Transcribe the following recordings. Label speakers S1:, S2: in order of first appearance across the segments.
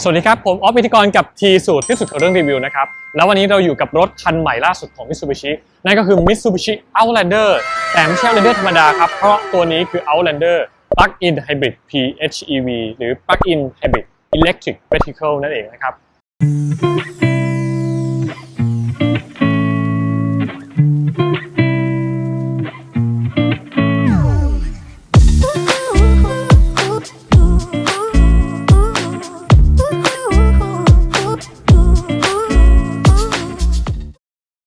S1: สวัสดีครับ ผมออฟพิธีกรกับทีสูตรที่สุดของเรื่องรีวิวนะครับ แล้ววันนี้เราอยู่กับรถคันใหม่ล่าสุดของ Mitsubishi นั่นก็คือ Mitsubishi Outlander แต่ไม่ใช่ Outlander ธรรมดาครับ เพราะตัวนี้คือ Outlander Plug-in Hybrid PHEV หรือ Plug-in Hybrid Electric Vehicle นั่นเองนะครับ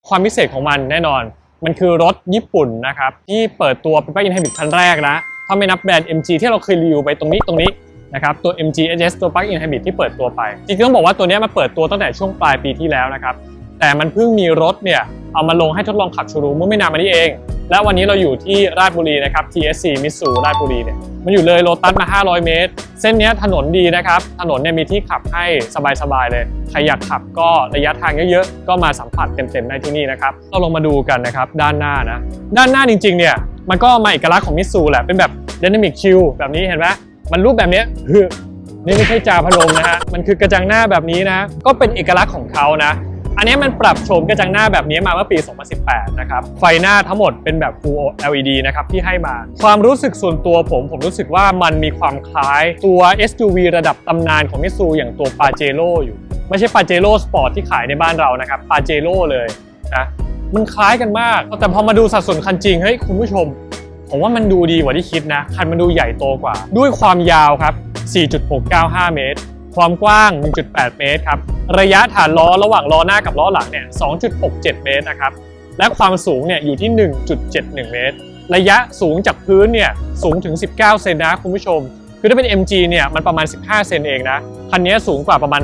S1: ความพิเศษของมันแน่นอน มันคือรถญี่ปุ่นนะครับ ที่เปิดตัวเป็น Plug-in Hybrid คันแรกนะ ถ้าไม่นับแบรนด์ MG ที่เราเคยรีวิวไปตรงนี้ตรงนี้นะครับตัว MG HS ตัว Plug-in Hybrid ที่เปิดตัวไป จริงๆต้องบอกว่าตัวนี้มาเปิดตัวตั้งแต่ช่วงปลายปีที่แล้วนะครับ แต่มันเพิ่งมีรถเนี่ยเอามาลงให้ทดลองขับโชว์รูมเมื่อไม่นานมานี้เอง และวันนี้เราอยู่ที่ราชบุรีนะครับ TSC มิตซูราชบุรีเนี่ยมันอยู่เลยโลตัสมา 500 เมตร เส้นนี้ถนนดีนะครับ ถนนเนี่ยมีที่ขับให้สบายๆเลย ใครอยากขับก็ระยะทางเยอะๆ ก็มาสัมผัสเต็มๆได้ที่นี่นะครับเราลงมาดูกันนะครับด้านหน้านะ ด้านหน้าจริงๆเนี่ยมันก็มาเอกลักษณ์ของมิตซูแหละเป็นแบบ Dynamic Chill แบบนี้เห็นไหมมันรูปแบบเนี้ยนี่ไม่ใช่จาพัดลมนะฮะมันคือกระจังหน้าแบบนี้นะ ก็เป็นเอกลักษณ์ของเขานะ อันนี้มันปรับโฉมกระจังหน้าแบบนี้มาเมื่อปี 2018 นะครับ ไฟหน้าทั้งหมดเป็นแบบ Full LED นะครับที่ให้มา ความรู้สึกส่วนตัวผม ผมรู้สึกว่ามันมีความคล้ายตัว SUV ระดับตำนานของมิตซูอย่างตัว Pajero อยู่ ไม่ใช่ Pajero Sport ที่ขายในบ้านเรานะครับ Pajero เลยนะมันคล้ายกันมาก แต่พอมาดูสัดส่วนคันจริงเฮ้ยคุณผู้ชม ผมว่ามันดูดีกว่าที่คิดนะ คันมันดูใหญ่โตกว่า ด้วยความยาวครับ 4.695 เมตร ความกว้าง 1.8 เมตรครับ ระยะฐานล้อระหว่างล้อหน้ากับล้อหลังเนี่ย 2.67 เมตรนะครับ และความสูงเนี่ยอยู่ที่ 1.71 เมตร ระยะสูงจากพื้นเนี่ยสูงถึง 19 เซนนะคุณผู้ชม คือถ้าเป็น MG เนี่ยมันประมาณ 15 เซนเองนะคันนี้สูงกว่าประมาณ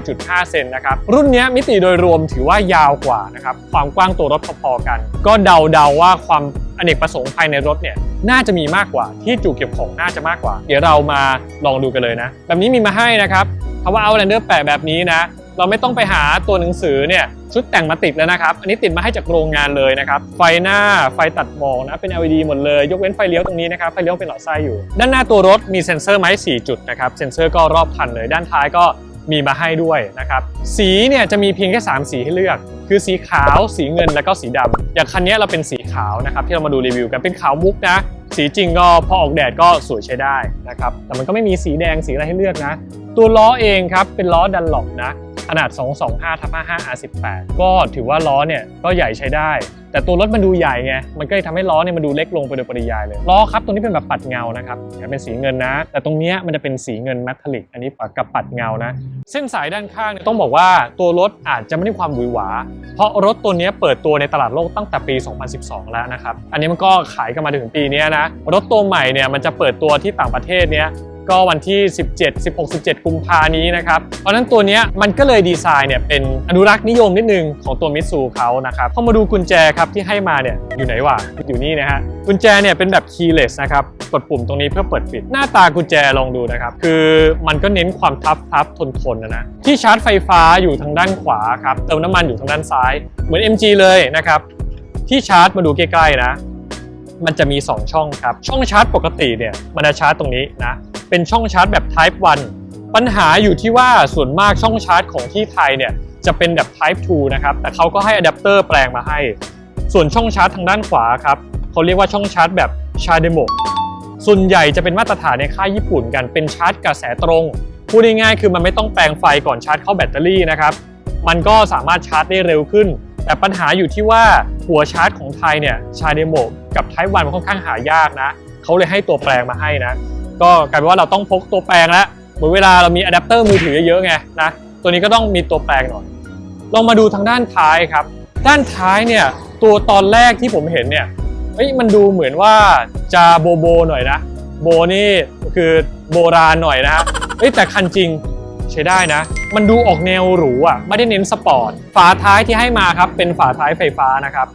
S1: 5.5 เซนนะครับรุ่นนี้มิติโดยรวมถือว่ายาวกว่านะครับความกว้างตัวรถพอๆกัน ก็เดาๆว่าความอเนกประสงค์ภายในรถเนี่ยน่าจะมีมากกว่าที่จุเก็บของน่าจะมากกว่า เดี๋ยวเรามาลองดูกันเลยนะ แบบนี้มีมาให้นะครับคำว่า Outlander แปะแบบนี้นะ เราไม่ต้องไปหาตัวหนังสือเนี่ยชุดแต่งมาติดแล้วนะครับ อันนี้ติดมาให้จากโรงงานเลยนะครับ ไฟหน้าไฟตัดหมอกนะเป็น LED หมดเลย ยกเว้นไฟเลี้ยวตรงนี้นะครับ ไฟเลี้ยวเป็นหลอดไส้อยู่ ด้านหน้าตัวรถมีเซ็นเซอร์ไม้4จุดนะครับ เซ็นเซอร์ก็รอบคันเลย ด้านท้ายก็มีมาให้ด้วยนะครับ สีเนี่ยจะมีเพียงแค่ 3 สีให้เลือก คือสีขาว สีเงิน แล้วก็สีดำอย่างคันนี้เราเป็นสีขาวนะครับ ที่เรามาดูรีวิวกัน เป็นขาวมุกนะ สีจริงก็พอออกแดดก็สวยใช้ได้นะครับ แต่มันก็ไม่มีสีแดง สีอะไรให้เลือกนะ ตัวล้อเองครับ เป็นล้อดันหลบนะ ขนาด 225ทับ55 R18 ก็ถือว่าล้อเนี่ยก็ใหญ่ใช้ได้ แต่ตัวรถมันดูใหญ่ไง มันก็เลยทำให้ล้อเนี่ยมันดูเล็กลงไปโดยปริยายเลย ล้อครับตรงนี้เป็นแบบปัดเงานะครับเป็นสีเงินนะ แต่ตรงนี้มันจะเป็นสีเงินแมททัลลิก อันนี้กับปัดเงานะ เส้นสายด้านข้างเนี่ยต้องบอกว่าตัวรถอาจจะไม่ได้ความหวือหวา เพราะรถตัวนี้เปิดตัวในตลาดโลกตั้งแต่ปี 2012 แล้วนะครับ อันนี้มันก็ขายกันมาถึงปีนี้นะ รถตัวใหม่เนี่ยมันจะเปิดตัวที่ต่างประเทศเนี้ย ก็วันที่ 17 16 17 กุมภานี้นะครับ เพราะนั้นตัวนี้มันก็เลยดีไซน์เนี่ยเป็นอนุรักษ์นิยมนิดนึงของตัวมิตซูเขานะครับพอมาดูกุญแจครับที่ให้มาเนี่ยอยู่ไหนวะอยู่นี่นะฮะกุญแจเนี่ยเป็นแบบ keyless นะครับกดปุ่มตรงนี้เพื่อเปิดปิด หน้าตากุญแจลองดูนะครับ คือมันก็เน้นความทับทับทนทนนะนะที่ชาร์จไฟฟ้าอยู่ทางด้านขวาครับเติมน้ำมันอยู่ทางด้านซ้าย เหมือน MG เลยนะครับที่ชาร์จมาดูใกล้ๆนะ มันจะมี 2 ช่องครับ ช่องชาร์จปกติเนี่ยมันจะชาร์จตรงนี้นะ เป็นช่องชาร์จแบบ Type 1 ปัญหาอยู่ที่ว่าส่วนมากช่องชาร์จของที่ไทยเนี่ยจะเป็นแบบ Type 2 นะครับ แต่เขาก็ให้อะแดปเตอร์แปลงมาให้ ส่วนช่องชาร์จทางด้านขวาครับเขาเรียกว่าช่องชาร์จแบบชาเดโมส่วนใหญ่จะเป็นมาตรฐานในค่ายญี่ปุ่นกันเป็นชาร์จกระแสตรงพูดง่ายๆคือมันไม่ต้องแปลงไฟก่อนชาร์จเข้าแบตเตอรี่นะครับมันก็สามารถชาร์จได้เร็วขึ้น แต่ปัญหาอยู่ที่ว่าหัวชาร์จของไทยเนี่ยชาเดโมกับไทวันมันค่อนข้างหายากนะ เขาเลยให้ตัวแปลงมาให้นะ ก็กลายเป็นว่าเราต้องพกตัวแปลงแล้วเหมือนเวลาเรามีอะแดปเตอร์มือถือเยอะๆไงนะตัวนี้ก็ต้องมีตัวแปลงหน่อยลองมาดูทางด้านท้ายครับ ด้านท้ายเนี่ยตัวตอนแรกที่ผมเห็นเนี่ยเฮ้ยมันดูเหมือนว่าจะโบโบหน่อยนะโบนี่คือโบราณหน่อยนะฮะเฮ้ยแต่คันจริงใช้ได้นะ มันดูออกแนวหรูอะไม่ได้เน้นสปอร์ต ฝาท้ายที่ให้มาครับเป็นฝาท้ายไฟฟ้านะครับ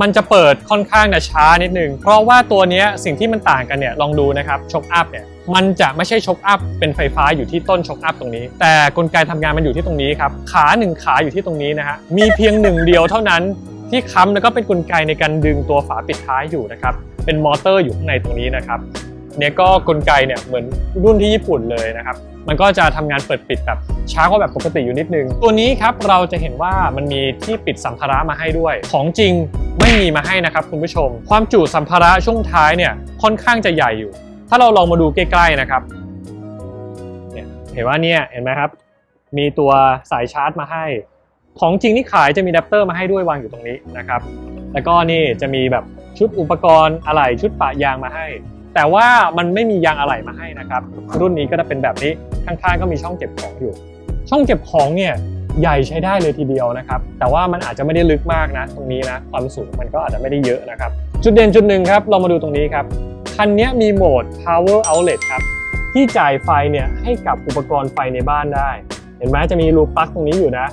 S1: มันจะเปิดค่อนข้างจะช้านิดนึง เพราะว่าตัวนี้สิ่งที่มันต่างกันเนี่ยลองดูนะครับช็อคอัพเนี่ยมันจะไม่ใช่ช็อคอัพเป็นไฟฟ้าอยู่ที่ต้นช็อคอัพตรงนี้ แต่กลไกทำงานมันอยู่ที่ตรงนี้ครับขาหนึ่งขาอยู่ที่ตรงนี้นะฮะมีเพียงหนึ่งเดียวเท่านั้นที่ค้ำแล้วก็เป็นกลไกในการดึงตัวฝาปิดท้ายอยู่นะครับเป็นมอเตอร์อยู่ข้างในตรงนี้นะครับเนี่ยก็กลไกเนี่ยเหมือนรุ่นที่ญี่ปุ่นเลยนะครับ มันก็จะทำงานเปิดปิดแบบช้ากว่าแบบปกติอยู่นิดนึง ตัวนี้ครับเราจะเห็นว่ามันมีที่ปิดสัมภาระมาให้ด้วย ของจริงไม่มีมาให้นะครับคุณผู้ชม ความจุสัมภาระช่วงท้ายเนี่ยค่อนข้างจะใหญ่อยู่ ถ้าเราลองมาดูใกล้ๆนะครับเนี่ยเห็นว่าเนี่ยเห็นไหมครับ มีตัวสายชาร์จมาให้ ของจริงที่ขายจะมีอะแดปเตอร์มาให้ด้วยวางอยู่ตรงนี้นะครับ แล้วก็นี่จะมีแบบชุดอุปกรณ์อะไหล่ชุดปะยางมาให้ แต่ว่ามันไม่มียางอะไหล่มาให้นะครับ รุ่นนี้ก็จะเป็นแบบนี้ ข้างๆก็มีช่องเก็บของอยู่ ช่องเก็บของเนี่ยใหญ่ใช้ได้เลยทีเดียวนะครับ แต่ว่ามันอาจจะไม่ได้ลึกมากนะ ตรงนี้นะความสูงมันก็อาจจะไม่ได้เยอะนะครับ จุดเด่นจุดหนึ่งครับ เรามาดูตรงนี้ครับ คันนี้มีโหมด power outlet ครับ ที่จ่ายไฟเนี่ยให้กับอุปกรณ์ไฟในบ้านได้ เห็นไหมจะมีรูปลั๊กตรงนี้อยู่นะ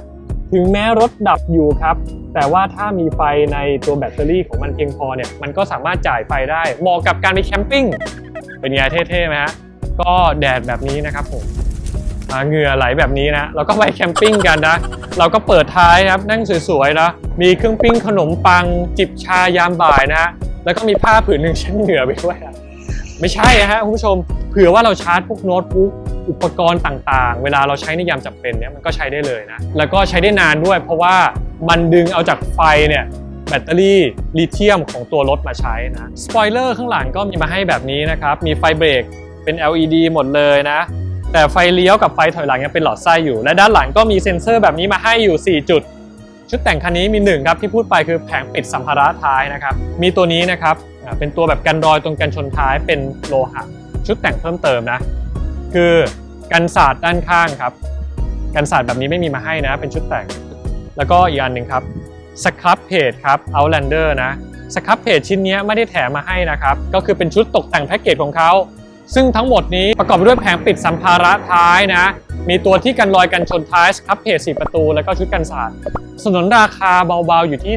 S1: ถึงแม้รถดับอยู่ครับ แต่ว่าถ้ามีไฟในตัวแบตเตอรี่ของมันเพียงพอเนี่ยมันก็สามารถจ่ายไฟได้เหมาะกับการไปแคมปิ้งเป็นไงเท่ๆไหมฮะ ก็แดดแบบนี้นะครับผมเหงื่อไหลแบบนี้นะเราก็ไปแคมปิ้งกันนะ เราก็เปิดท้ายครับนั่งสวยๆนะมีเครื่องปิ้งขนมปัง จิบชายามบ่ายนะฮะแล้วก็มีผ้าผืนหนึ่งเช็ดเหงื่อไปด้วยอะไม่ใช่นะฮะคุณผู้ชมเผื่อว่าเราชาร์จพวกโน้ตบุ๊กอุปกรณ์ต่างๆ เวลาเราใช้ในยามจำเป็นเนี่ยมันก็ใช้ได้เลยนะแล้วก็ใช้ได้นานด้วย เพราะว่ามันดึงเอาจากไฟเนี่ยแบตเตอรี่ลิเธียมของตัวรถมาใช้นะสปอยเลอร์ข้างหลังก็มีมาให้แบบนี้นะครับมีไฟเบรก เป็น LED หมดเลยนะ แต่ไฟเลี้ยวกับไฟถอยหลังยังเป็นหลอดไส้อยู่ และด้านหลังก็มีเซ็นเซอร์แบบนี้มาให้อยู่ 4 จุด ชุดแต่งคันนี้มีหนึ่งครับที่พูดไปคือแผงปิดสัมภาระท้ายนะครับ มีตัวนี้นะครับเป็นตัวแบบกันรอยตรงกันชนท้ายเป็นโลหะชุดแต่งเพิ่มเติมนะ คือกันศาสตร์ด้านข้างครับ กันศาสตร์แบบนี้ไม่มีมาให้นะ เป็นชุดแต่ง แล้วก็อีกอันหนึ่งครับสครับเพจครับ Outlander นะสครับเพจชิ้นนี้ไม่ได้แถมมาให้นะครับ ก็คือเป็นชุดตกแต่งแพ็กเกจของเขา ซึ่งทั้งหมดนี้ประกอบไปด้วยแผงปิดสัมภาระท้ายนะ มีตัวที่กันรอยกันชนท้ายครับเพจ4ประตู แล้วก็ชุดกันศาสตร์สนนราคาเบาๆ อยู่ที่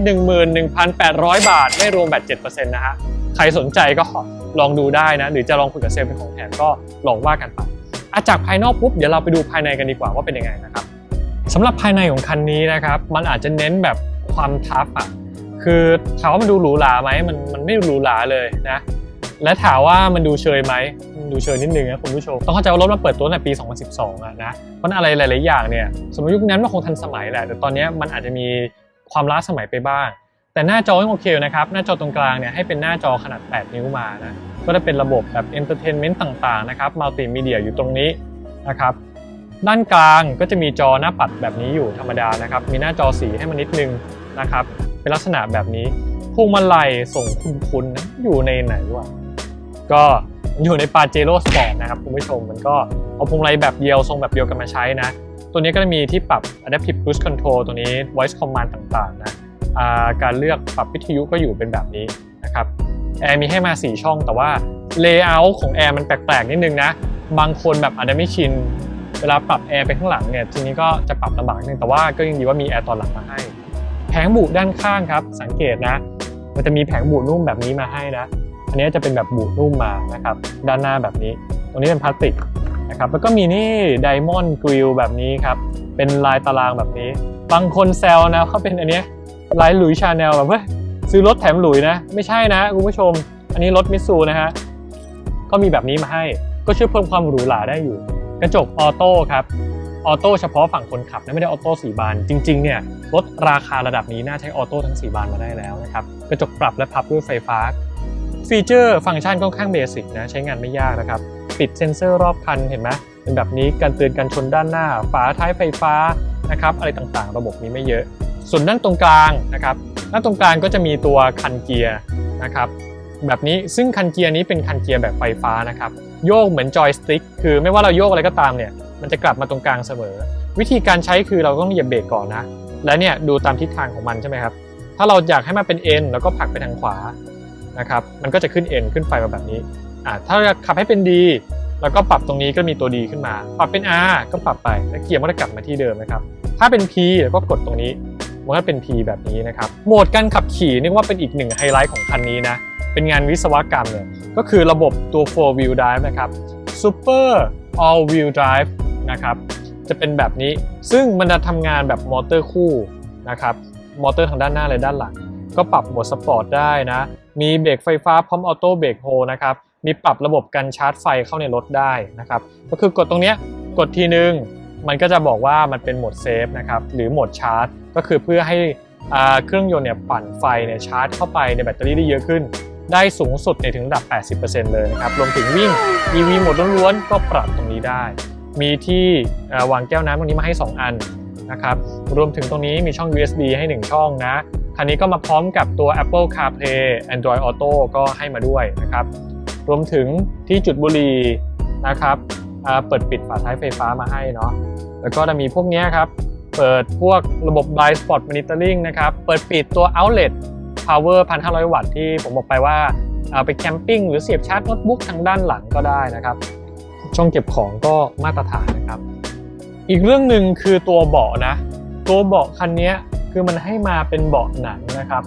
S1: 11,800 บาท ไม่รวมแบต7%นะฮะ ใครสนใจก็ลองดูได้นะ หรือจะลองคุยกับเซลล์เป็นของแถมก็ลองว่ากันไปอะจากภายนอกปุ๊บเดี๋ยวเราไปดูภายในกันดีกว่าว่าเป็นยังไงนะครับสำหรับภายในของคันนี้นะครับ มันอาจจะเน้นแบบความทัฟอะคือถามว่ามันดูหรูหราไหมมันมันไม่หรูหราเลยนะ และถามว่ามันดูเชยไหมดูเชยนิดนึงนะคุณผู้ชม ต้องเข้าใจว่ารถมันเปิดตัวตั้งแต่ปี 2012อะนะเพราะนั้นอะไรหลาย ๆ อย่างเนี่ยสมมติยุคนั้นมันคงทันสมัยแหละแต่ตอนนี้มันอาจจะมีความล้าสมัยไปบ้าง แต่หน้าจอยังโอเคอยู่นะครับ หน้าจอตรงกลางเนี่ยให้เป็นหน้าจอขนาด 8 นิ้วมานะก็จะเป็นระบบแบบเอนเตอร์เทนเมนต์ต่าง ๆ นะครับมัลติมีเดียอยู่ตรงนี้นะครับด้านกลางก็จะมีจอหน้าปัดแบบนี้อยู่ธรรมดานะครับ มีหน้าจอสีให้มันนิดนึงนะครับ เป็นลักษณะแบบนี้พวงมาลัยส่งคุณๆนะอยู่ในไหนวะ ก็อยู่ในปาเจโร่สปอร์ตนะครับคุณผู้ชมมันก็เอาพวงมาลัยแบบเดียวทรงแบบเดียวกันมาใช้นะ ตัวนี้ก็จะมีที่ปรับ adaptive cruise control ตัวนี้ voice command ต่างๆนะาการเลือกปรับวิทยุก็อยู่เป็นแบบนี้นะครับแอร์มีให้มา 4 ช่องแต่ว่า layout ของแอร์มันแปลกๆ นิดนึงนะ บางคนแบบอาจจะไม่ชิน เวลาปรับแอร์ไปข้างหลังเนี่ยทีนี้ก็จะปรับลำบากนิดนึงแต่ว่าก็ยังดีว่ามีแอร์ตอนหลังมาให้ แผงบุด้านข้างครับ สังเกตนะ มันจะมีแผงบุนุ่มแบบนี้มาให้นะ อันนี้จะเป็นแบบบุนุ่มมานะครับ ด้านหน้าแบบนี้ ตรงนี้เป็นพลาสติกนะครับ แล้วก็มีนี่ไดมอนด์กริลแบบนี้ครับ เป็นลายตารางแบบนี้ บางคนแซวนะเขาเป็นอันนี้ลายหลุยชาแนลแบบเฮ้ยซื้อรถแถมหลุยนะ ไม่ใช่นะคุณผู้ชม อันนี้รถมิตซูนะฮะ ก็มีแบบนี้มาให้ ก็ช่วยเพิ่มความหรูหราได้อยู่ กระจกออโต้ครับออโต้เฉพาะฝั่งคนขับนะไม่ได้ออโต้สี่บาน จริงๆเนี่ยรถราคาระดับนี้น่าใช้ออโต้ทั้ง 4 บานมาได้แล้วนะครับ กระจกปรับและพับด้วยไฟฟ้า ฟีเจอร์ฟังก์ชันค่อนข้างเบสิกนะใช้งานไม่ยากนะครับ ปิดเซ็นเซอร์รอบคันเห็นไหมเป็นแบบนี้การเตือนการชนด้านหน้า ฝาท้ายไฟฟ้านะครับอะไรต่างๆ ระบบนี้ไม่เยอะ ส่วนด้านตรงกลางนะครับด้านตรงกลางก็จะมีตัวคันเกียร์นะครับแบบนี้ซึ่งคันเกียร์นี้เป็นคันเกียร์แบบไฟฟ้านะครับโยกเหมือนจอยสติ๊กคือไม่ว่าเราโยกอะไรก็ตามเนี่ยมันจะกลับมาตรงกลางเสมอ วิธีการใช้คือเราต้องเหยียบเบรกก่อนนะและเนี่ยดูตามทิศทางของมันใช่ไหมครับถ้าเราอยากให้มันเป็น N แล้วก็ผลักไปทางขวา นะครับมันก็จะขึ้น N ขึ้นไฟมาแบบนี้อ่าถ้าขับให้เป็น D แล้วก็ปรับตรงนี้ก็มีตัว D ขึ้นมา ปรับเป็น R ก็ปรับไปแล้วเกียร์มันก็กลับมาที่เดิมนะครับถ้าเป็น P แล้วก็กดตรงนี้มันก็เป็น P แบบนี้นะครับโหมดการขับขี่นี่ว่าเป็นอีกหนึ่งไฮไลท์ของคันนี้นะเป็นงานวิศวกรรมเนี่ยก็คือระบบตัว4 wheel drive นะครับ Super All Wheel Drive นะครับจะเป็นแบบนี้ซึ่งมันจะทำงานแบบมอเตอร์คู่นะครับมอเตอร์ทางด้านหน้าและด้านหลัง ก็ปรับโหมดสปอร์ตได้นะ มีเบรกไฟฟ้าพร้อมออโต้เบรกโฮนะครับ มีปรับระบบการชาร์จไฟเข้าในรถได้นะครับ ก็คือกดตรงนี้กดทีนึง มันก็จะบอกว่ามันเป็นโหมดเซฟนะครับ หรือโหมดชาร์จ ก็คือเพื่อให้เครื่องยนต์เนี่ยปั่นไฟเนี่ยชาร์จเข้าไปในแบตเตอรี่ได้เยอะขึ้น ได้สูงสุดในถึงระดับ 80%เลยนะครับ รวมถึงวิ่ง EV โหมดล้วนๆ ก็ปรับตรงนี้ได้ มีที่วางแก้วน้ำตรงนี้มาให้ 2 อันนะครับ รวมถึงตรงนี้มีช่อง USB ให้ 1 ช่องนะ คันนี้ก็มาพร้อมกับตัว Apple CarPlay Android Auto ก็ให้มาด้วยนะครับ รวมถึงที่จุดบุหรี่นะครับเปิดปิดฝาท้ายไฟฟ้ามาให้เนาะ แล้วก็จะมีพวกนี้ครับ เปิดพวกระบบ blind spot monitoring นะครับ เปิดปิดตัว outlet power 1,500 วัตต์ที่ผมบอกไปว่าเอาไปแคมปิ้งหรือเสียบชาร์จโน้ตบุ๊กทางด้านหลังก็ได้นะครับ ช่องเก็บของก็มาตรฐานนะครับ อีกเรื่องหนึ่งคือตัวเบาะนะ ตัวเบาะคันนี้ คือมันให้มาเป็นเบาะหนังนะครับ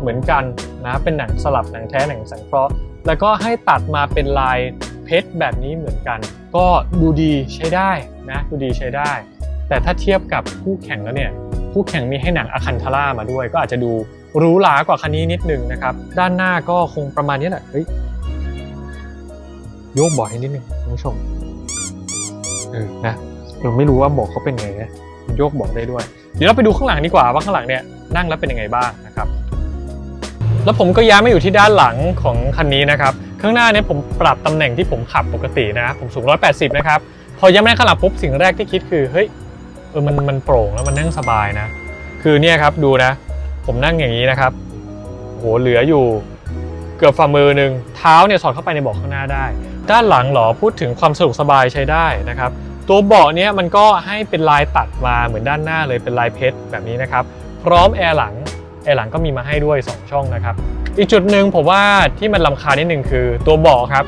S1: เหมือนกันนะเป็นหนังสลับหนังแท้หนังสังเคราะห์ แล้วก็ให้ตัดมาเป็นลายเพชรแบบนี้เหมือนกัน ก็ดูดีใช้ได้นะดูดีใช้ได้ แต่ถ้าเทียบกับคู่แข่งแล้วเนี่ยคู่แข่งมีให้หนังอะคันทาร่ามาด้วย ก็อาจจะดูหรูหรากว่าคันนี้นิดนึงนะครับ ด้านหน้าก็คงประมาณนี้แหละเฮ้ยโยกเบาะให้นิดนึงคุณผู้ชมเออนะเราไม่รู้ว่าเบาะเขาเป็นไงนะโยกเบาะได้ด้วย เดี๋ยวเราไปดูข้างหลังดีกว่าว่าข้างหลังเนี่ยนั่งแล้วเป็นยังไงบ้างนะครับ แล้วผมก็ย้ายมาอยู่ที่ด้านหลังของคันนี้นะครับ ข้างหน้าเนี่ยผมปรับตำแหน่งที่ผมขับปกตินะ ผมสูง 180 นะครับ พอย้ายมาข้างหลังปุ๊บสิ่งแรกที่คิดคือเฮ้ยเออมันมันโปร่งแล้วมันนั่งสบายนะ คือเนี่ยครับดูนะ ผมนั่งอย่างนี้นะครับโหเหลืออยู่เกือบฝ่ามือหนึ่งเท้าเนี่ยสอดเข้าไปในเบาะข้างหน้าได้ ด้านหลังหรอพูดถึงความสะดวกสบายใช้ได้นะครับ ตัวเบาะเนี้ยมันก็ให้เป็นลายตัดมาเหมือนด้านหน้าเลยเป็นลายเพชรแบบนี้นะครับ พร้อมแอร์หลังแอร์หลังก็มีมาให้ด้วย 2 ช่องนะครับ อีกจุดหนึ่งผมว่าที่มันลำคาญนิดนึงคือตัวเบาะครับ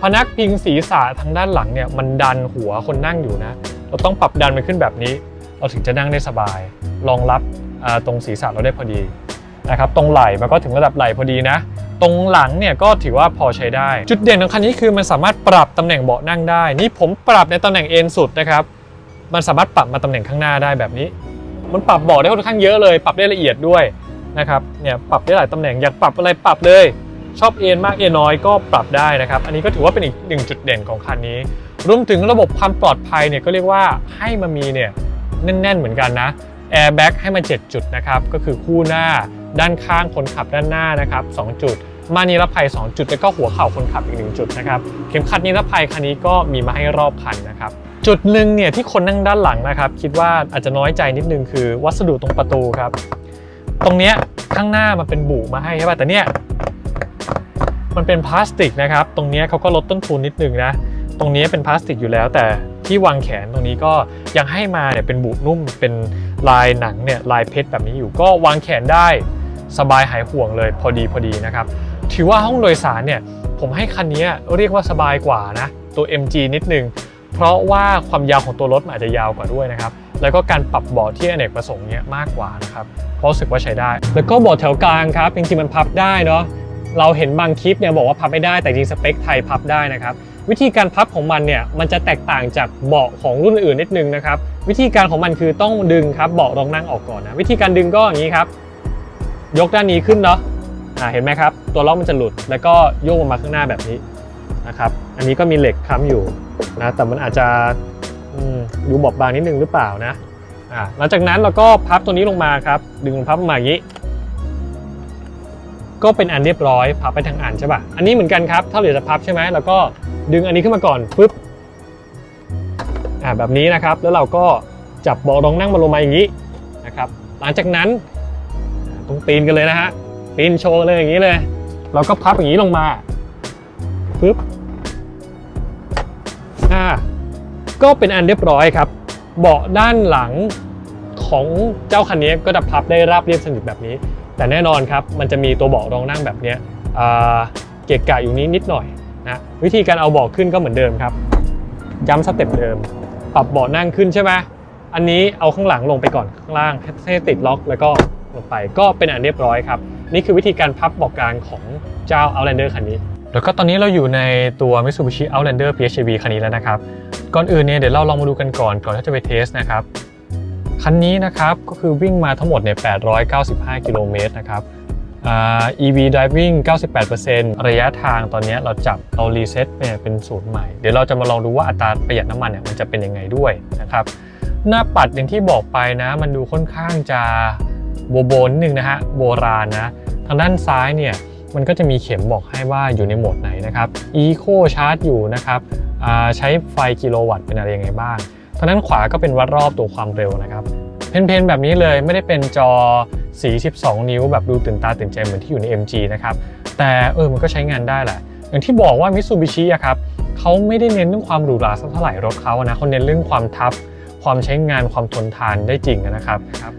S1: พนักพิงศีรษะทางด้านหลังเนี่ยมันดันหัวคนนั่งอยู่นะ เราต้องปรับดันมันขึ้นแบบนี้ เราถึงจะนั่งได้สบายรองรับตรงศีรษะเราได้พอดีนะครับตรงไหล่มันก็ถึงระดับไหล่พอดีนะ ตรงหลังเนี่ยก็ถือว่าพอใช้ได้ จุดเด่นของคันนี้คือมันสามารถปรับตำแหน่งเบาะนั่งได้ นี่ผมปรับในตำแหน่งเอนสุดนะครับ มันสามารถปรับมาตำแหน่งข้างหน้าได้แบบนี้ มันปรับเบาะได้ค่อนข้างเยอะเลย ปรับได้ละเอียดด้วยนะครับเนี่ยปรับได้หลายตำแหน่งอยากปรับอะไรปรับเลย ชอบเอ็นมากเอ็นน้อยก็ปรับได้นะครับ อันนี้ก็ถือว่าเป็นอีกหนึ่งจุดเด่นของคันนี้ รวมถึงระบบความปลอดภัยเนี่ยก็เรียกว่าให้มามีเนี่ยแน่น ๆ เหมือนกันนะแอร์แบ็กให้มา 7 จุดนะครับ ก็คือคู่หน้าด้านข้างคนขับด้านหน้านะครับ 2 จุด มานิรภัย 2 จุด แล้วก็หัวเข่าคนขับอีก 1 จุดนะครับ เข็มขัดนิรภัยคันนี้ก็มีมาให้รอบคันนะครับจุดหนึ่งเนี่ยที่คนนั่งด้านหลังนะครับคิดว่าอาจจะน้อยใจนิดนึงคือ วัสดุตรงประตูครับ ตรงเนี้ยข้างหน้ามันเป็นบุมาให้ใช่ป่ะแต่เนี่ยมันเป็นพลาสติกนะครับ ตรงเนี้ยเขาก็ลดต้นทุนนิดนึงนะ ตรงนี้เป็นพลาสติกอยู่แล้ว แต่ที่วางแขนตรงนี้ก็ยังให้มาเนี่ยเป็นบุนุ่มเป็นลายหนังเนี่ยลายเพชรแบบนี้อยู่ก็วางแขนได้สบายหายห่วงเลยพอดีพอดีนะครับ ถือว่าห้องโดยสารเนี่ยผมให้คันนี้เรียกว่าสบายกว่านะตัว MG นิดนึง เพราะว่าความยาวของตัวรถอาจจะยาวกว่าด้วยนะครับแล้วก็การปรับเบาะที่อเนกประสงค์เนี่ยมากกว่านะครับเพราะรู้สึกว่าใช้ได้ แล้วก็เบาะแถวกลางครับจริงๆมันพับได้เนาะเราเห็นบางคลิปเนี่ยบอกว่าพับไม่ได้แต่จริงสเปคไทยพับได้นะครับวิธีการพับของมันเนี่ยมันจะแตกต่างจากเบาะของรุ่นอื่นนิดนึงนะครับวิธีการของมันคือต้องดึงครับเบาะรองนั่งออกก่อนนะวิธีการดึงก็อย่างนี้ครับ ยกด้านนี้ขึ้นเนาะ เห็นไหมครับ ตัวล็อกมันจะหลุด แล้วก็โยกมาข้างหน้าแบบนี้นะครับ อันนี้ก็มีเหล็กค้ำอยู่นะ แต่มันอาจจะดูบอบบางนิดนึงหรือเปล่านะหลังจากนั้นเราก็พับตัวนี้ลงมาครับ ดึงพับมาอย่างนี้ ก็เป็นอันเรียบร้อย พับไปทางอันใช่ป่ะ อันนี้เหมือนกันครับ ถ้าเหลือจะพับใช่ไหมแล้วก็ดึงอันนี้ขึ้นมาก่อนปึ๊บอ่าแบบนี้นะครับ แล้วเราก็จับเบาะรองนั่งมาลงมาอย่างนี้นะครับ หลังจากนั้นต้องปีนกันเลยนะฮะ ปีนโชว์เลยอย่างนี้เลยเราก็พับอย่างนี้ลงมาปึ๊บอ่าก็เป็นอันเรียบร้อยครับ เบาะด้านหลังของเจ้าคันนี้ก็จะพับได้ราบเรียบสนิทแบบนี้ แต่แน่นอนครับ มันจะมีตัวเบาะรองนั่งแบบเนี้ยเกะกะอยู่นี้นิดหน่อยนะวิธีการเอาเบาะขึ้นก็เหมือนเดิมครับ ย้ำสเต็ปเดิม ปรับเบาะนั่งขึ้นใช่ไหมอันนี้เอาข้างหลังลงไปก่อนข้างล่างให้ติดล็อกแล้วก็ลงไปก็เป็นอันเรียบร้อยครับ นี่คือวิธีการพับเบาะกลางของเจ้า Outlander คันนี้ แล้วก็ตอนนี้เราอยู่ในตัว Mitsubishi Outlander PHEV คันนี้แล้วนะครับ ก่อนอื่นเนี่ยเดี๋ยวเราลองมาดูกันก่อนก่อนที่จะไปเทสนะครับ คันนี้นะครับก็คือวิ่งมาทั้งหมดเนี่ย 895 กิโลเมตรนะครับ EV driving 98%ระยะทางตอนนี้เราจับเรารีเซ็ตเนี่ยเป็นสูตรใหม่ เดี๋ยวเราจะมาลองดูว่าอัตราประหยัดน้ำมันเนี่ยมันจะเป็นยังไงด้วยนะครับ หน้าปัดอย่างที่บอกไปนะ มันดูค่อนข้างจะโบโบนดนึงนะฮะโบราณนะางด้านซ้ายเนี่ยมันก็จะมีเข็มบอกให้ว่าอยู่ในโหมดไหนนะครับ Eco Charge อยู่นะครับใช้ไฟกิโลวัตต์เป็นอะไรยังไงบ้างทางด้านขวาก็เป็นวัดรอบตัวความเร็วนะครับ เพนๆแบบนี้เลยไม่ได้เป็นจอสี 12 นิ้ว แบบดูตื่นตาตื่นใจเหมือนที่อยู่ใน MG นะครับ แต่เออมันก็ใช้งานได้แหละ อย่างที่บอกว่า Mitsubishi อะครับเขาไม่ได้เน้นเรื่องความหรูหราสักเท่าไหร่รถเขาอะนะเขาเน้นเรื่องความทับ ความใช้งานความทนทานได้จริงอะนะครับ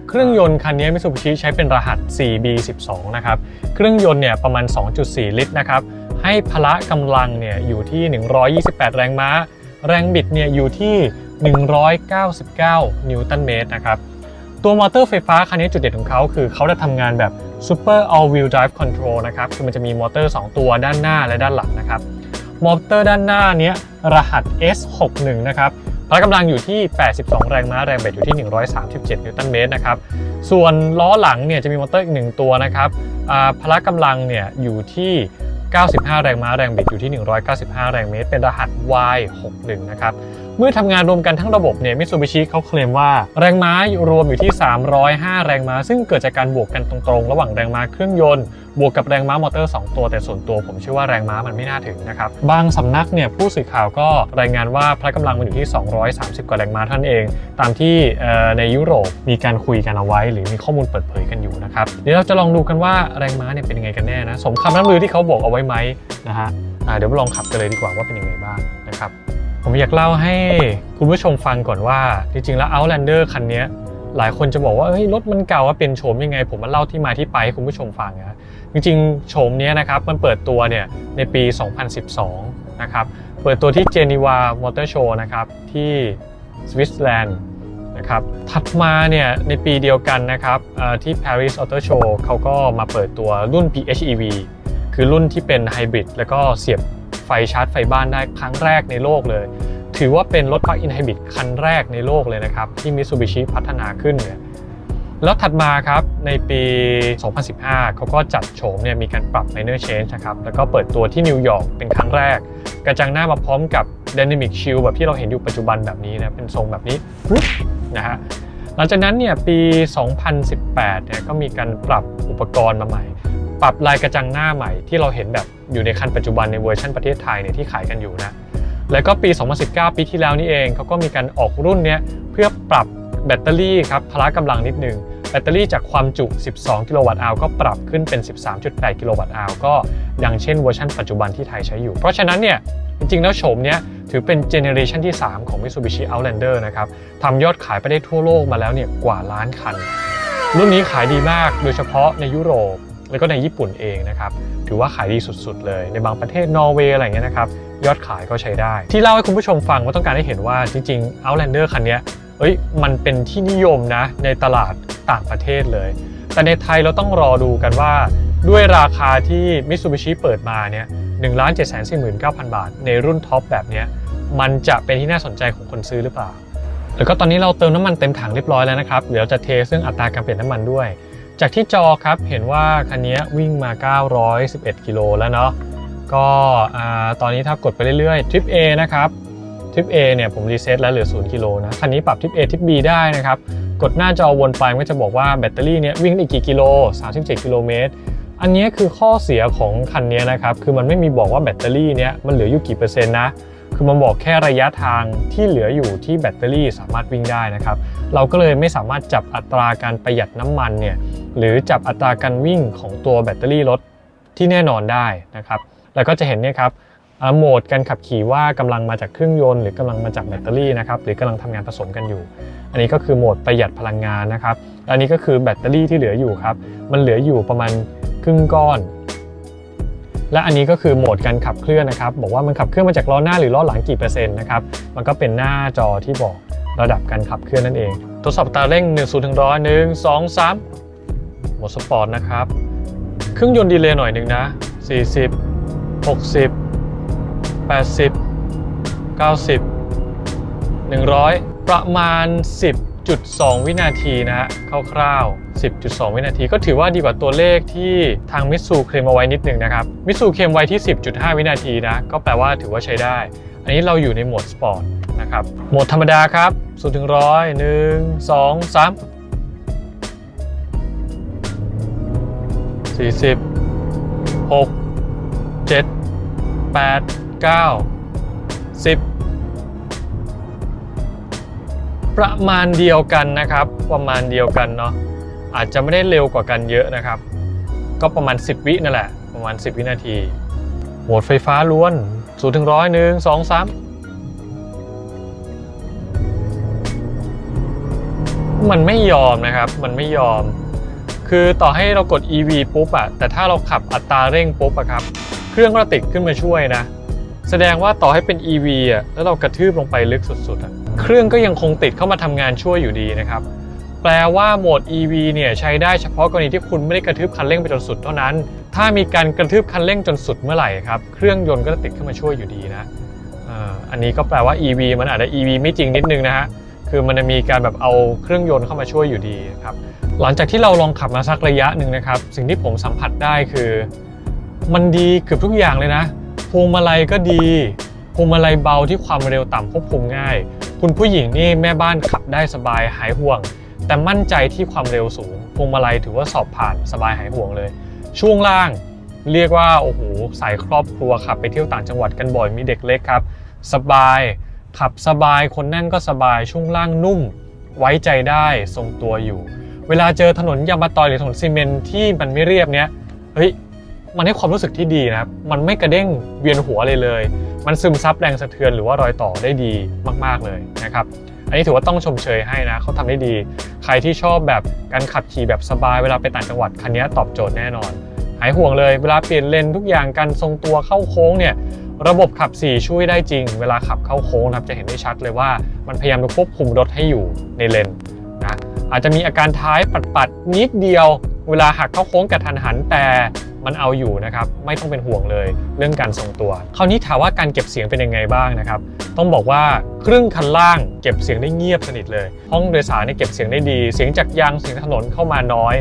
S1: เครื่องยนต์คันนี้ Mitsubishi ใช้เป็นรหัส 4B12 นะครับ เครื่องยนต์เนี่ยประมาณ 2.4 ลิตรนะครับ ให้พละกำลังเนี่ยอยู่ที่ 128 แรงม้า แรงบิดเนี่ยอยู่ที่ 199 นิวตันเมตรนะครับ ตัวมอเตอร์ไฟฟ้าคันนี้จุดเด่นของเขาคือเขาจะทำงานแบบ Super All Wheel Drive Control นะครับ คือมันจะมีมอเตอร์ 2 ตัวด้านหน้าและด้านหลังนะครับ มอเตอร์ด้านหน้าเนี้ยรหัส S61 นะครับ พละกำลังอยู่ที่ 82 แรงม้าแรงบิดอยู่ที่ 137 นิวตันเมตรนะครับ ส่วนล้อหลังเนี่ยจะมีมอเตอร์อีก 1 ตัวนะครับอ่าพละกำลังเนี่ยอยู่ที่ 95 แรงม้าแรงบิดอยู่ที่ 195 แรงเมตร เป็นรหัส Y61 นะครับ เมื่อทำงานรวมกันทั้งระบบเนี่ยมิ t ซูบิชิเขาเคลมว่าแรงม้ารวมอยู่ที่ 305 แรงม้า ซึ่งเกิดจากการบวกกันตรงๆ ระหว่างแรงม้าเครื่องยนต์ บวกกับแรงม้ามอเตอร์ 2 ตัว แต่ส่วนตัวผมเชื่อว่าแรงม้ามันไม่น่าถึงนะครับ บางสำนักเนี่ยผู้สื่อข่าวก็รายงานว่าพละกำลังมันอยู่ที่ 230 กว่าแรงม้าท่านเอง ตามที่ในยุโรปมีการคุยกันเอาไว้ หรือมีข้อมูลเปิดเผยกันอยู่นะครับเดี๋ยวเราจะลองดูกันว่าแรงม้าเนี่ยเป็นยังไงกันแน่นะสมคำน้ำลือที่เขาบอกเอาไว้ไหมนะฮะเดี๋ยวลองขับกันเลยดีกว่าว่าเป็นยังไงบ้างนะครับ ผมอยากเล่าให้คุณผู้ชมฟังก่อนว่า จริงๆ แล้ว Outlander คันนี้หลายคนจะบอกว่าเฮ้ยรถมันเก่าว่าเป็นโฉมยังไง ผมมาเล่าที่มาที่ไปให้คุณผู้ชมฟังนะจริงๆโฉมนี้นะครับมันเปิดตัวเนี่ยในปี 2012 นะครับ เปิดตัวที่เจนีวามอเตอร์โชว์นะครับที่สวิตเซอร์แลนด์นะครับถัดมาเนี่ยในปีเดียวกันนะครับที่ Paris Auto Show เขาก็มาเปิดตัวรุ่น PHEV คือรุ่นที่เป็นไฮบริดแล้วก็เสียบ ฟชาร์จไฟบ้านได้ครั้งแรกในโลกเลย ถือว่าเป็นรถ Plug-in Hybrid คันแรกในโลกเลยนะครับ ที่ Mitsubishi พัฒนาขึ้นเนี่ยแล้วถัดมาครับในปี 2015 เขาก็จัดโฉมเนี่ยมีการปรับ minor change นะครับ แล้วก็เปิดตัวที่นิวยอร์กเป็นครั้งแรก กระจังหน้ามาพร้อมกับ Dynamic Shield แบบที่เราเห็นอยู่ปัจจุบันแบบนี้นะเป็นทรงแบบนี้นะฮะหลังจากนั้นเนี่ยปี 2018 เนี่ยก็มีการปรับอุปกรณ์มาใหม่ ปรับลายกระจังหน้าใหม่ที่เราเห็นแบบอยู่ในคันปัจจุบันในเวอร์ชันประเทศไทยเนี่ยที่ขายกันอยู่นะ แล้วก็ปี 2019 ปีที่แล้วนี่เองเขาก็มีการออกรุ่นเนี้ยเพื่อปรับแบตเตอรี่ครับพละกำลังนิดนึงแบตเตอรี่จากความจุ 12 กิโลวัตต์อาวก็ปรับขึ้นเป็น 13.8 กิโลวัตต์อาวก็ดังเช่นเวอร์ชันปัจจุบันที่ไทยใช้อยู่ เพราะฉะนั้นเนี่ยจริงๆ แล้วโฉมเนี้ยถือเป็นเจเนอเรชันที่ 3 ของ Mitsubishi Outlander นะครับทำยอดขายไปได้ทั่วโลกมาแล้วเนี่ยกว่าล้านคัน รุ่นนี้ขายดีมากโดยเฉพาะในยุโรป แล้วก็ในญี่ปุ่นเองนะครับถือว่าขายดีสุดๆ เลย ในบางประเทศนอร์เวย์อะไรเงี้ยนะครับยอดขายก็ใช้ได้ ที่เล่าให้คุณผู้ชมฟังว่าต้องการให้เห็นว่าจริงๆ Outlander คันนี้เอ้ยมันเป็นที่นิยมนะในตลาดต่างประเทศเลย แต่ในไทยเราต้องรอดูกันว่าด้วยราคาที่ Mitsubishi เปิดมาเนี่ย1 7 4 9 0 0 0บาท ในรุ่นท็อปแบบนี้มันจะเป็นที่น่าสนใจของคนซื้อหรือเปล่า แล้วก็ตอนนี้เราเติมน้ำมันเต็มถังเรียบร้อยแล้วนะครับ เดี๋ยวจะเทซึ่งอัตราการเปลี่ยนน้ำมันด้วย จากที่จอครับเห็นว่าคันนี้วิ่งมา 911 กิโลแล้วเนาะก็ตอนนี้ถ้ากดไปเรื่อยๆทริป A นะครับทริป A เนี่ยผมรีเซ็ตแล้วเหลือ 0 กิโลนะคันนี้ปรับทริป A ทริป B ได้นะครับ กดหน้าจอวนไปมันก็จะบอกว่าแบตเตอรี่เนี่ยวิ่งได้กี่กิโล 37 กิโลเมตร อันนี้คือข้อเสียของคันนี้นะครับ คือมันไม่มีบอกว่าแบตเตอรี่เนี่ยมันเหลืออยู่กี่เปอร์เซ็นต์นะ คือมันบอกแค่ระยะทางที่เหลืออยู่ที่แบตเตอรี่สามารถวิ่งได้นะครับ เราก็เลยไม่สามารถจับอัตราการประหยัดน้ำมันเนี่ยหรือจับอัตราการวิ่งของตัวแบตเตอรี่รถที่แน่นอนได้นะครับ แล้วก็จะเห็นเนี่ยครับโหมดการขับขี่ว่ากำลังมาจากเครื่องยนต์หรือกำลังมาจากแบตเตอรี่นะครับหรือกำลังทำงานผสมกันอยู่ อันนี้ก็คือโหมดประหยัดพลังงานนะครับอันนี้ก็คือแบตเตอรี่ที่เหลืออยู่ครับมันเหลืออยู่ประมาณครึ่งก้อน และอันนี้ก็คือโหมดการขับเคลื่อนนะครับ บอกว่ามันขับเคลื่อนมาจากล้อหน้าหรือล้อหลังกี่เปอร์เซ็นต์นะครับ มันก็เป็นหน้าจอที่บอกระดับการขับเคลื่อนนั่นเอง ทดสอบตาเร่ง 1 0ถึงร้อยหนึ่งสองสามโหมดสปอร์ตนะครับ เครื่องยนต์ดีเลย์หน่อยหนึ่งนะ 40 60 80 90 100 ประมาณ 10 10.2 วินาทีนะฮะคร่าวๆ 10.2 วินาที ก็ถือว่าดีกว่าตัวเลขที่ทางมิตซูเคลมเอาไว้นิดหนึ่งนะครับมิตซูเคลมไว้ที่ 10.5 วินาทีนะก็แปลว่าถือว่าใช้ได้ อันนี้เราอยู่ในโหมดสปอร์ตนะครับโหมดธรรมดาครับ0ถึงร้อยหนึ่งสองสามสี่สิบหกเจ็ดแปดเก้าสิบ ประมาณเดียวกันนะครับ ประมาณเดียวกันเนาะอาจจะไม่ได้เร็วกว่ากันเยอะนะครับ ก็ประมาณ 10 วินั่นแหละ ประมาณ 10 วินาทีโหมดไฟฟ้าล้วน0ูถึงร้อยหนึ่งสองสามมันไม่ยอมนะครับ มันไม่ยอม คือต่อให้เรากด EV ปุ๊บอะแต่ถ้าเราขับอัตราเร่งปุ๊บอะครับ เครื่องก็ติดขึ้นมาช่วยนะ แสดงว่าต่อให้เป็น EV อะแล้วเรากระทืบลงไปลึกสุดๆอะ เครื่องก็ยังคงติดเข้ามาทำงานช่วยอยู่ดีนะครับ แปลว่าโหมด EV เนี่ยใช้ได้เฉพาะกรณีที่คุณไม่ได้กระทืบคันเร่งไปจนสุดเท่านั้น ถ้ามีการกระทืบคันเร่งจนสุดเมื่อไหร่ครับ เครื่องยนต์ก็จะติดขึ้นมาช่วยอยู่ดีนะอันนี้ก็แปลว่า EV มันอาจจะ EV ไม่จริงนิดนึงนะฮะ คือมันจะมีการแบบเอาเครื่องยนต์เข้ามาช่วยอยู่ดีครับ หลังจากที่เราลองขับมาสักระยะหนึ่งนะครับ สิ่งที่ผมสัมผัสได้คือ มันดีเกือบทุกอย่างเลยนะ พวงมาลัยก็ดี พวงมาลัยเบาที่ความเร็วต่ำควบคุมง่าย คุณผู้หญิงนี่แม่บ้านขับได้สบายหายห่วง แต่มั่นใจที่ความเร็วสูง พวงมาลัยถือว่าสอบผ่านสบายหายห่วงเลย ช่วงล่างเรียกว่าโอ้โหสายครอบครัวขับไปเที่ยวต่างจังหวัดกันบ่อยมีเด็กเล็กครับ สบาย ขับสบายคนนั่งก็สบาย ช่วงล่างนุ่ม ไว้ใจได้ทรงตัวอยู่ เวลาเจอถนนยางมะตอยหรือถนนซีเมนที่มันไม่เรียบเนี้ยเฮ้ยมันให้ความรู้สึกที่ดีนะครับมันไม่กระเด้งเวียนหัวเลยเลย มันซึมซับแรงสะเทือนหรือว่ารอยต่อได้ดีมาก ๆเลยนะครับอันนี้ถือว่าต้องชมเชยให้นะเขาทำได้ดี ใครที่ชอบแบบการขับขี่แบบสบายเวลาไปต่างจังหวัดคันนี้ตอบโจทย์แน่นอน หายห่วงเลยเวลาเปลี่ยนเลนทุกอย่างการทรงตัวเข้าโค้งเนี่ยระบบขับ 4 ช่วยได้จริง เวลาขับเข้าโค้งนะครับจะเห็นได้ชัดเลยว่ามันพยายามจะควบคุมรถให้อยู่ในเลนนะอาจจะมีอาการท้ายปัดๆนิดเดียว เวลาหักเข้าโค้งกระทันหันแต่ มันเอาอยู่นะครับไม่ต้องเป็นห่วงเลยเรื่องการทรงตัว คราวนี้ถามว่าการเก็บเสียงเป็นยังไงบ้างนะครับต้องบอกว่าครึ่งคันล่างเก็บเสียงได้เงียบสนิทเลย ห้องโดยสารเนี่ยเก็บเสียงได้ดี เสียงจากยางเสียงถนนเข้ามาน้อย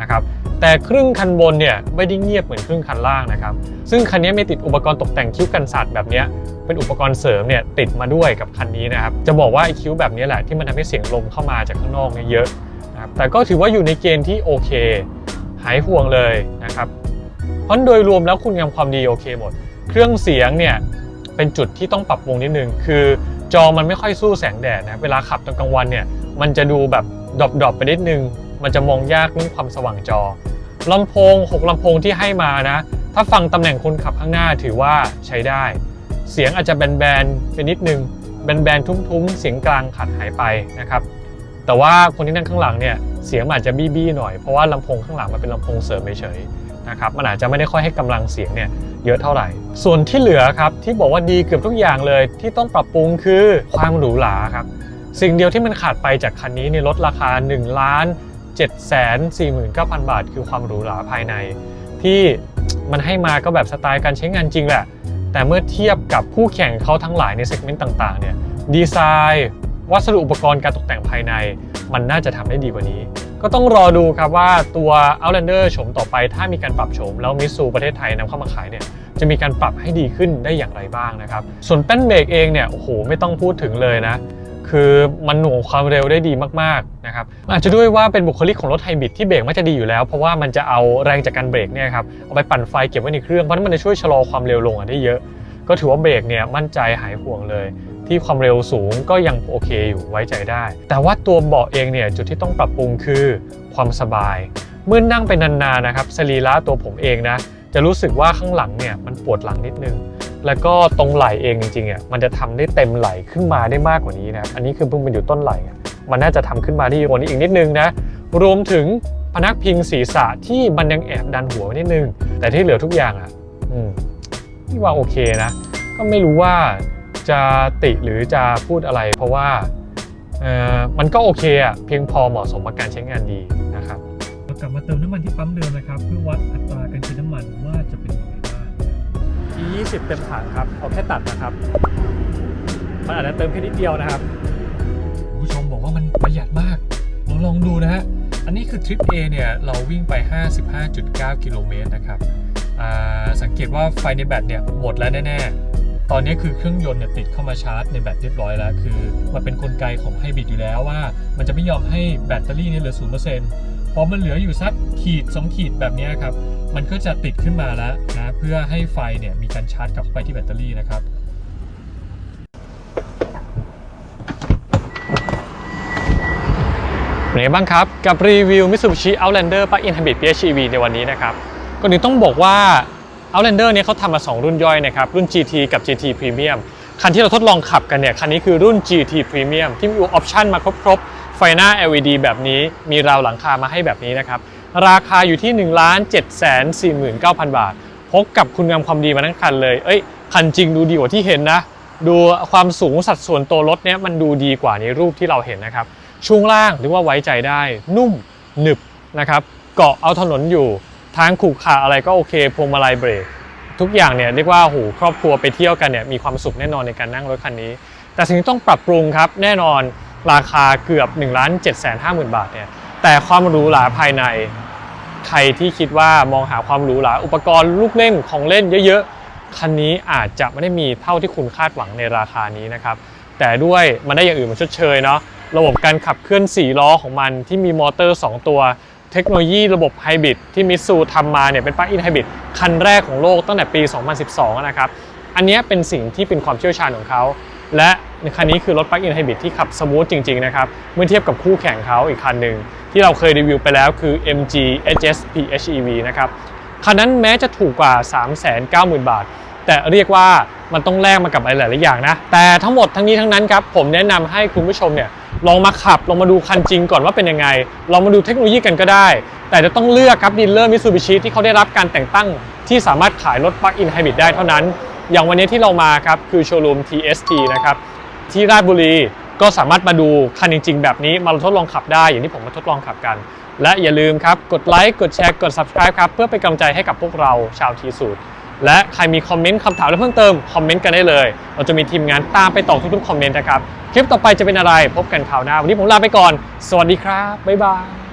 S1: นะครับแต่ครึ่งคันบนเนี่ยไม่ได้เงียบเหมือนครึ่งคันล่างนะครับซึ่งคันนี้ไม่ติดอุปกรณ์ตกแต่งคิ้วกันสัตว์แบบนี้เป็นอุปกรณ์เสริมเนี่ยติดมาด้วยกับคันนี้นะครับจะบอกว่าไอ้คิ้วแบบนี้แหละที่มันทำให้เสียงลมเข้ามาจากข้างนอกเนี่ยเยอะนะครับแต่ก็ถือว่าอยู่ในเกณฑ์ที่โอเค หายห่วงเลยนะครับ ราะโดยรวมแล้วคุณงามความดีโอเคหมด เครื่องเสียงเนี่ยเป็นจุดที่ต้องปรับปรุงนิดนึง คือจอมันไม่ค่อยสู้แสงแดดนะเวลาขับตอนกลางวันเนี่ยมันจะดูแบบดรอปๆไปนิดนึง มันจะมองยากเรื่องความสว่างจอลำโพง 6ลำโพงที่ให้มานะ ถ้าฟังตำแหน่งคนขับข้างหน้าถือว่าใช้ได้ เสียงอาจจะแบนๆไปนิดนึงแบนๆทุ้มๆ เสียงกลางขาดหายไปนะครับแต่ว่าคนที่นั่งข้างหลังเนี่ยเสียงอาจจะบี้ๆหน่อยเพราะว่าลำโพงข้างหลังมันเป็นลำโพงเสริมเฉย นะครับมันอาจจะไม่ได้ค่อยให้กำลังเสียงเนี่ยเยอะเท่าไหร่ ส่วนที่เหลือครับที่บอกว่าดีเกือบทุกอย่างเลยที่ต้องปรับปรุงคือความหรูหราครับสิ่งเดียวที่มันขาดไปจากคันนี้ในยลดราคา1ล้าน7แสน49,000 บาท คือความหรูหราภายใน ที่มันให้มาก็แบบสไตล์การใช้งานจริงแหละ แต่เมื่อเทียบกับคู่แข่งเขาทั้งหลายในเซกเมนต์ต่างๆเนี่ยดีไซน์ วัสดุอุปกรณ์การตกแต่งภายใน มันน่าจะทำได้ดีกว่านี้ ก็ต้องรอดูครับว่าตัว Outlander โฉมต่อไป ถ้ามีการปรับโฉมแล้วมิสูประเทศไทยนำเข้ามาขายเนี่ยจะมีการปรับให้ดีขึ้นได้อย่างไรบ้างนะครับ ส่วนแป้นเบรกเองเนี่ยโอ้โหไม่ต้องพูดถึงเลยนะ คือมันหน่วงความเร็วได้ดีมากๆนะครับอาจจะด้วยว่าเป็นบุคลิกของรถไฮบริดที่เบรกไม่จะดีอยู่แล้ว เพราะว่ามันจะเอาแรงจากการเบรกเนี่ยครับเอาไปปั่นไฟเก็บไว้ในเครื่องเพราะนั้นมันจะช่วยชะลอความเร็วลงได้เยอะ ก็ถือว่าเบรกเนี่ยมั่นใจหายห่วงเลย ที่ความเร็วสูงก็ยังโอเคอยู่ไว้ใจได้ แต่ว่าตัวเบาะเองเนี่ยจุดที่ต้องปรับปรุงคือความสบาย เมื่อนั่งไปนานๆนะครับสรีระตัวผมเองนะจะรู้สึกว่าข้างหลังเนี่ยมันปวดหลังนิดนึง แล้วก็ตรงไหล่เองจริงๆอะมันจะทำได้เต็มไหล่ขึ้นมาได้มากกว่านี้นะอันนี้คือเพิ่งเป็นอยู่ต้นไหล่มันน่าจะทำขึ้นมาได้ดีกว่านี้อีกนิดนึงนะรวมถึงพนักพิงศีรษะที่มันยังแอบดันหัวไว้นิดนึง แต่ที่เหลือทุกอย่างอะอืมนี่ว่าโอเคนะ ก็ไม่รู้ว่า จะติหรือจะพูดอะไร เพราะว่าเออมันก็โอเคอะเพียงพอเหมาะสมกับการใช้งานดีนะครับ
S2: เรากลับมาเติมน้ำมันที่ปั๊มเดิมนะครับ เพื่อวัดอัตราการใช้น้ำมันว่าจะเป็นยังไงบ้าง
S1: ที20 เต็มถังครับเอาแค่ตัดนะครับมันอาจจะเติมแค่นิดเดียวนะครับ
S2: ผู้ชมบอกว่ามันประหยัดมากลองลองดูนะฮะอันนี้คือทริป A เนี่ยเราวิ่งไป 55.9 กิโลเมตรนะครับอ่าสังเกตว่าไฟในแบตเนี่ยหมดแล้วแน่ๆ ตอนนี้คือเครื่องยนต์เนี่ยติดเข้ามาชาร์จในแบตเรียบร้อยแล้ว คือมันเป็นนกลไกของไฮบริดอยู่แล้วว่า มันจะไม่ยอมให้แบตเตอรี่เนี่ยเหลือ0%พอมันเหลืออยู่สักขีด2ขีดแบบนี้ครับ มันก็จะติดขึ้นมาแล้วนะเพื่อให้ไฟเนี่ยมีการชาร์จกลับไปที่แบตเตอรี่นะครับ
S1: เป็นไงบ้างครับ กับรีวิว Mitsubishi Outlander Plug-in Hybrid PHEV ในวันนี้นะครับก่อนอื่นต้องบอกว่า Outlander เนี่ยเขาทำมา 2 รุ่นย่อยนะครับ รุ่น GT กับ GT Premium คันที่เราทดลองขับกันเนี่ย คันนี้คือรุ่น GT Premium ที่มีออปชันมาครบๆ ไฟหน้า LED แบบนี้มีราวหลังคามาให้แบบนี้นะครับ ราคาอยู่ที่ 1 7 4 9 0 0 0 บาท พกกับคุณงามความดีมาทั้งคันเลย เอ้ย คันจริงดูดีกว่าที่เห็นนะ ดูความสูงสัดส่วนตัวรถเนี่ยมันดูดีกว่าในรูปที่เราเห็นนะครับ ช่วงล่างเรียกว่าไว้ใจได้นุ่มหนึบนะครับ เกาะเอาถนนอยู่ ทางขรุขระอะไรก็โอเคพวงมาลัยเบรกทุกอย่างเนี่ยเรียกว่าโหครอบครัวไปเที่ยวกันเนี่ยมีความสุขแน่นอนในการนั่งรถคันนี้ แต่สิ่งที่ต้องปรับปรุงครับแน่นอนราคาเกือบ1 7 5 0 0 0 0บาทเนี่ยแต่ความหรูหราภายใน ใครที่คิดว่ามองหาความหรูหราอุปกรณ์ลูกเล่นของเล่นเยอะๆ คันนี้อาจจะไม่ได้มีเท่าที่คุณคาดหวังในราคานี้นะครับแต่ด้วยมันได้อย่างอื่นมาชดเชยเนาะระบบการขับเคลื่อน4ล้อของมันที่มีมอเตอร์ 2 ตัว เทคโนโลยีระบบไฮบริดที่มิตซูทำมาเนี่ยเป็นปลั๊กอินไฮบริดคันแรกของโลกตั้งแต่ปี 2012 นะครับ อันนี้เป็นสิ่งที่เป็นความเชี่ยวชาญของเขา และคันนี้คือรถปลั๊กอินไฮบริดที่ขับสมูทจริง ๆ นะครับ เมื่อเทียบกับคู่แข่งเขาอีกคันหนึ่งที่เราเคยรีวิวไปแล้วคือ MG HS PHEV นะครับคันนั้นแม้จะถูกกว่า 390,000 บาท แต่เรียกว่ามันต้องแลกมากับอะไรหลายๆอย่างนะ แต่ทั้งหมดทั้งนี้ทั้งนั้นครับผมแนะนำให้คุณผู้ชมเนี่ย ลองมาขับ ลองมาดูคันจริงก่อนว่าเป็นยังไง ลองมาดูเทคโนโลยีกันก็ได้ แต่จะต้องเลือกครับดีลเลอร์มิตซูบิชิที่เขาได้รับการแต่งตั้ง ที่สามารถขายรถปลั๊กอินไฮบริดได้เท่านั้น อย่างวันนี้ที่เรามาครับคือโชว์รูม TST นะครับที่ราชบุรีก็สามารถมาดูคันจริง ๆ แบบนี้มาทดลองขับได้อย่างที่ผมมาทดลองขับกัน และอย่าลืมครับกดไลค์กดแชร์กด subscribe ครับเพื่อเป็นกำลังใจให้กับพวกเราชาวทีสูตร และใครมีคอมเมนต์คำถามและเพิ่มเติมคอมเมนต์กันได้เลย เราจะมีทีมงานตามไปตอบทุกๆคอมเมนต์นะครับ คลิปต่อไปจะเป็นอะไร พบกันคราวหน้า วันนี้ผมลาไปก่อน สวัสดีครับ บ๊ายบาย